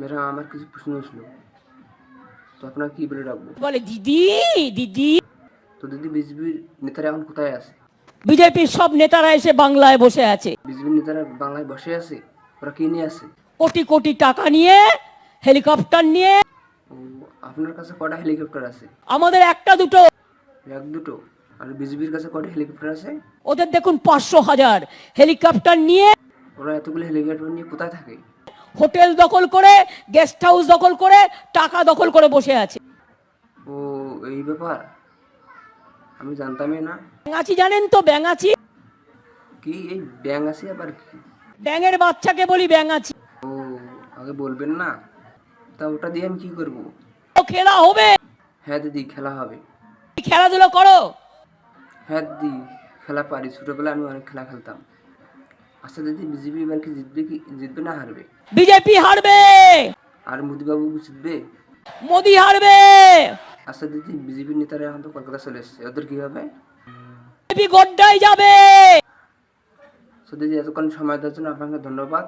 Madam আমার কিছু প্রশ্ন ছিল তো আপনাকে কি বলে রাখব বলে দিদি দিদি তো দিদি বিজেপির নেতারা এখন কোথায় আছে বিজেপির সব নেতারা এসে বাংলায় বসে আছে। বিজেপির নেতারা বাংলায় বসে আছে ওরা কি নিয়ে আছে কোটি কোটি টাকা নিয়ে হেলিকপ্টার নিয়ে। আপনার কাছে কটা হেলিকপ্টার আছে? আমাদের একটা দুটো। এক দুটো? আর বিজেপির কাছে কটা হেলিকপ্টার আছে? ওদের দেখুন পাঁচশো হাজার। হেলিকপ্টার নিয়ে। ওরা এতগুলো হেলিকপ্টার নিয়ে কোথায় থাকে? হোটেল দখল করে গেস্ট হাউস দখল করে টাকা দখল করে বসে আছে। ও এই ব্যাপার? আমি জানতামই না। ব্যাঙাচি জানেন তো ব্যাঙাচি? কি এই ব্যাং আছে আবার কি? ব্যাঙের বাচ্চাকে বলি ব্যাঙাচি। ও আগে বলবেন না? তা ওটা দিয়ে আমি কি করব? ও খেলা হবে। হ্যাঁ দিদি খেলা হবে। খেলাধুলো করো। হ্যাঁ দিদি খেলা পারি। ছোটোবেলায় আমি অনেক খেলা খেলতাম। আচ্ছা দিদি বিজেপি এবার কি জিতবে কি জিতবে না হারবে? বিজেপি হারবে! আর মোদিবাবু জিতবে? মোদি হারবে! আচ্ছা দিদি বিজেপি নেতারা এখন তো কলকাতা চলে এসছে ওদের কি হবে? বিজেপি গড্ডায় যাবে! সো দিদি এতক্ষণ সময় দেওয়ার জন্য আপনাকে ধন্যবাদ।